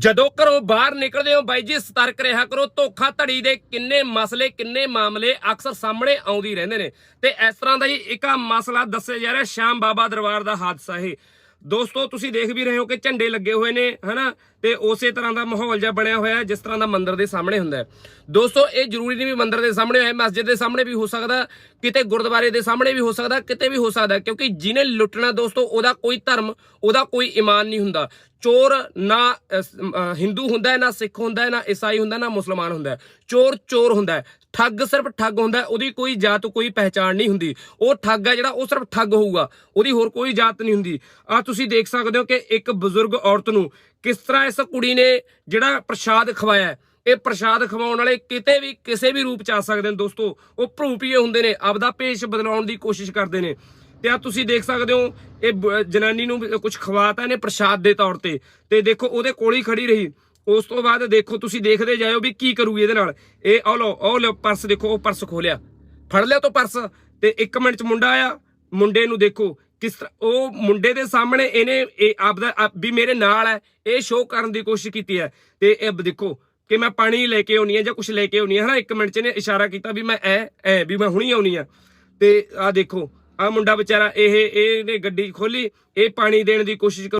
ਜਦੋਂ ਘਰੋਂ ਬਾਹਰ ਨਿਕਲਦੇ ਹੋ ਬਾਈ ਜੀ, ਸਤਰਕ ਰਿਹਾ ਕਰੋ, ਧੋਖਾ ਧੜੀ ਦੇ ਕਿੰਨੇ ਮਸਲੇ, ਕਿੰਨੇ ਮਾਮਲੇ ਅਕਸਰ ਸਾਹਮਣੇ ਆਉਂਦੀ ਰਹਿੰਦੇ ਨੇ। ਤੇ ਇਸ ਤਰ੍ਹਾਂ ਦਾ ਹੀ ਇੱਕ ਮਸਲਾ ਦੱਸਿਆ ਜਾ ਰਿਹਾ, ਸ਼ਾਮ ਬਾਬਾ ਦਰਬਾਰ ਦਾ ਹਾਦਸਾ ਇਹ। ਦੋਸਤੋ, ਤੁਸੀਂ ਦੇਖ ਵੀ ਰਹੇ ਹੋ ਕਿ ਝੰਡੇ ਲੱਗੇ ਹੋਏ ਨੇ, ਹਨਾ? ਤੇ ਉਸੇ ਤਰ੍ਹਾਂ ਦਾ ਮਾਹੌਲ ਜਿਹਾ ਬਣਿਆ ਹੋਇਆ ਹੈ, ਜਿਸ ਤਰ੍ਹਾਂ ਦਾ ਮੰਦਿਰ ਦੇ ਸਾਹਮਣੇ ਹੁੰਦਾ ਹੈ ਦੋਸਤੋ, ਇਹ ਜ਼ਰੂਰੀ ਨਹੀਂ ਵੀ ਮੰਦਿਰ ਦੇ ਸਾਹਮਣੇ ਹੋਏ, ਮਸਜਿਦ ਦੇ ਸਾਹਮਣੇ ਵੀ ਹੋ ਸਕਦਾ, ਕਿਤੇ ਗੁਰਦੁਆਰੇ ਦੇ ਸਾਹਮਣੇ ਵੀ ਹੋ ਸਕਦਾ, ਕਿਤੇ ਵੀ ਹੋ ਸਕਦਾ ਕਿਉਂਕਿ ਜਿਹਨੇ ਲੁੱਟਣਾ ਦੋਸਤੋ, ਉਹਦਾ ਕੋਈ ਧਰਮ, ਉਹਦਾ ਕੋਈ ਈਮਾਨ ਨਹੀਂ ਹੁੰਦਾ ਚੋਰ ਨਾ ਹਿੰਦੂ ਹੁੰਦਾ ਹੈ, ਨਾ ਸਿੱਖ ਹੁੰਦਾ ਹੈ, ਨਾ ਈਸਾਈ ਹੁੰਦਾ ਨਾ ਮੁਸਲਮਾਨ ਹੁੰਦਾ ਹੈ। ਚੋਰ ਚੋਰ ਹੁੰਦਾ ਹੈ। ਠੱਗ ਸਿਰਫ ਠੱਗ ਹੁੰਦਾ ਉਹਦੀ ਕੋਈ ਜਾਤ, ਕੋਈ ਪਹਿਚਾਣ ਨਹੀਂ ਹੁੰਦੀ ਉਹ ਠੱਗ ਹੈ ਜਿਹੜਾ, ਉਹ ਸਿਰਫ ਠੱਗ ਹੋਊਗਾ, ਉਹਦੀ ਹੋਰ ਕੋਈ ਜਾਤ ਨਹੀਂ ਹੁੰਦੀ ਆ ਤੁਸੀਂ ਦੇਖ ਸਕਦੇ ਹੋ ਕਿ ਇੱਕ ਬਜ਼ੁਰਗ ਔਰਤ ਨੂੰ ਕਿਸ ਤਰ੍ਹਾਂ ਇਸ ਕੁੜੀ ਨੇ ਜਿਹੜਾ ਪ੍ਰਸ਼ਾਦ ਖਵਾਇਆ ਇਹ ਪ੍ਰਸ਼ਾਦ ਖਵਾਉਣ ਵਾਲੇ ਕਿਤੇ ਵੀ ਕਿਸੇ ਵੀ ਰੂਪ ਚ ਆ ਸਕਦੇ ਨੇ ਦੋਸਤੋ। ਉਹ ਭਰੂਪੀਏ ਹੁੰਦੇ ਨੇ, ਆਪਦਾ ਭੇਸ਼ ਬਦਲਾਉਣ ਦੀ ਕੋਸ਼ਿਸ਼ ਕਰਦੇ ਨੇ। ਤੇ ਆ ਤੁਸੀਂ ਦੇਖ ਸਕਦੇ ਹੋ, ਇਹ ਬ- ਜਨਾਨੀ ਨੂੰ ਕੁਝ ਖਵਾਤਾ ਨੇ ਪ੍ਰਸ਼ਾਦ ਦੇ ਤੌਰ ਤੇ। ਤੇ ਦੇਖੋ, ਉਹਦੇ ਕੋਲ ਹੀ ਖੜੀ ਰਹੀ। ਉਸ ਤੋਂ ਬਾਅਦ ਦੇਖੋ, ਤੁਸੀਂ ਦੇਖਦੇ ਜਾਇਓ ਵੀ ਕੀ ਕਰੂਗੀ ਇਹਦੇ ਨਾਲ। ਇਹ ਆਹ ਲਓ ਆਹ ਲਓ ਪਰਸ ਦੇਖੋ, ਉਹ ਪਰਸ ਖੋਲਿਆ। ਫੜ ਲਿਆ ਤੋਂ ਪਰਸ, ਤੇ 1 ਮਿੰਟ ਚ ਮੁੰਡਾ ਆਇਆ। ਮੁੰਡੇ ਨੂੰ ਦੇਖੋ ਕਿਸ ਤਰ੍ਹਾਂ, ਉਹ ਮੁੰਡੇ ਦੇ ਸਾਹਮਣੇ ਇਹਨੇ ਇਹ ਆਪਦਾ, ਆਪ- ਵੀ ਮੇਰੇ ਨਾਲ ਹੈ, ਇਹ ਸ਼ੋਅ ਕਰਨ ਦੀ ਕੋਸ਼ਿਸ਼ ਕੀਤੀ ਹੈ। ਤੇ ਇਹ ਦੇਖੋ ਕਿ ਮੈਂ ਪਾਣੀ ਲੈ ਕੇ ਆਉਣੀ ਹੈ ਜਾਂ ਕੁਝ ਲੈ ਕੇ ਆਉਣੀ ਹੈ, ਹਨਾ? ਇੱਕ ਮਿੰਟ ਚ ਇਹਨੇ ਇਸ਼ਾਰਾ ਕੀਤਾ ਵੀ ਮੈਂ ਐ ਐ, ਵੀ ਮੈਂ ਹੁਣੀ ਆਉਣੀ ਆ। ਤੇ ਆ ਦੇਖੋ ਆ ਮੁੰਡਾ ਵਿਚਾਰਾ ਇਹ ਇਹਨੇ ਗੱਡੀ ਖੋਲੀ ਇਹ ਪਾਣੀ ਦੇਣ ਦੀ ਕੋਸ਼ਿਸ਼ ਕਰ